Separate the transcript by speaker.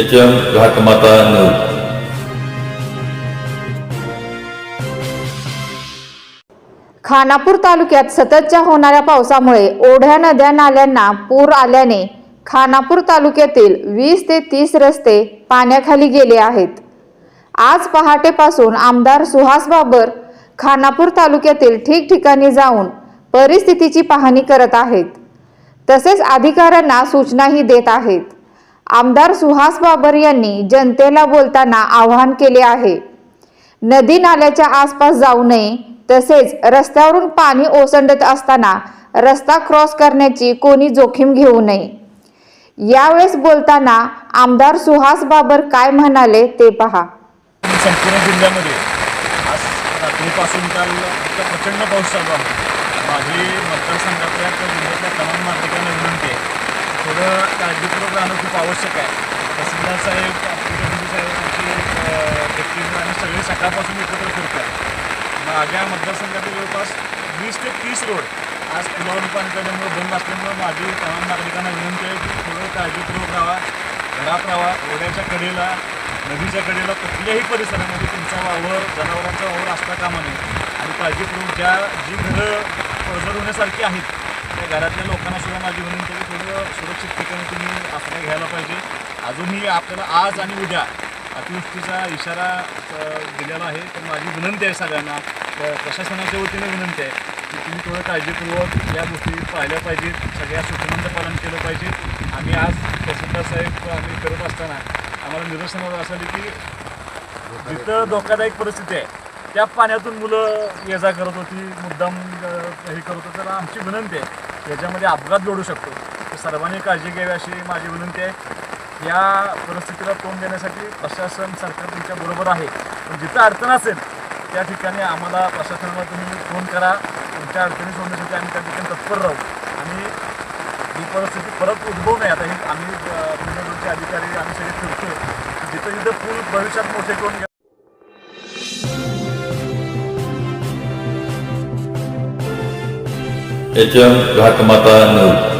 Speaker 1: H M Ghatmata news
Speaker 2: Khanapur तालुक्यात सततच्या होणाऱ्या पावसामुळे ओढ्या नद्या नाल्यांना पूर आल्याने खानापूर तालुक्यातील वीस ते तीस रस्ते पाण्याखाली गेले आहेत. आज पहाटेपासून आमदार सुहास बाबर खानापूर तालुक्यातील ठिकठिकाणी जाऊन परिस्थितीची पाहणी करत आहेत. तसेच अधिकाऱ्यांना सूचनाही देत आहेत. आमदार सुहास बाबर यांनी जनतेला बोलताना आवाहन केले आहे. नदी नाल्याच्या आसपास जाऊ नये तसेच रस्त्यावरून पाणी ओसंडत असताना रस्ता क्रॉस करण्याची कोणी जोखीम घेऊ नये. यावेळेस बोलताना आमदार सुहास बाबर काय म्हणाले ते पहा.
Speaker 3: संपूर्ण जिल्ह्यामध्ये आज रात्रीपासून काल प्रचंड पाऊस चालू आहे. माझी मतदारसंघातल्या जिल्ह्यातल्या तमाम नागरिकांना विनंती आहे थोडं काळजीपूर्वक राहणं खूप आवश्यक आहे. तहसीलदार साहेब आमचे साहेब आमचे आणि सगळे सकाळपासून एकत्र फिरतात. माझ्या मतदारसंघातील जवळपास वीस ते तीस रोड आज पुलावरून पाणी बंद असल्यामुळे माझी तमाम नागरिकांना विनंती आहे की थोडं काळजीपूर्वक राहा घरात राहा. ओढ्याच्या कडेला नदीच्या कडेला कुठल्याही परिसरामध्ये तुमचा वावर जनावरांचा वावर असता कामा नये. आणि काळजीपूर्वक ज्या जी घरं पळजर होण्यासारखी आहेत त्या घरातल्या लोकांना सुद्धा माझी विनंती की थोडं सुरक्षित ठिकाणी तुम्ही आश्रय घ्यायला पाहिजे. अजूनही आपल्याला आज आणि उद्या अतिवृष्टीचा इशारा दिलेला आहे. तर माझी विनंती आहे सगळ्यांना प्रशासनाच्या वतीने विनंती आहे की तुम्ही थोडं काळजीपूर्वक या गोष्टी पाहिल्या पाहिजेत. सगळ्या सूचनांचं पालन केलं पाहिजे. आम्ही आज तहसीलदार साहेब आम्ही करत असताना आम्हाला निदर्शनावर असं आलं की जिथं धोकादायक परिस्थिती आहे त्या पाण्यातून मुलं ये जा करत होती मुद्दाम हे करत होतं. तर आमची विनंती आहे याच्यामध्ये अपघात जोडू शकतो. तर सर्वांनी काळजी घ्यावी अशी माझी विनंती आहे. या परिस्थितीला तोंड देण्यासाठी प्रशासन सरकार तुमच्या बरोबर आहे. पण जिथं अडचण असेल त्या ठिकाणी आम्हाला प्रशासनाला तुम्ही फोन करा. तुमच्या अडचणी सोडण्यासाठी आम्ही त्या ठिकाणी तत्पर राहू. आणि ही परिस्थिती परत उद्भवू नये. आता ही आम्ही अधिकारी आम्ही सगळे फिरतो जिथं जिथं पूल भविष्यात मोठे करून
Speaker 1: एच एम घाटमाता न्यूज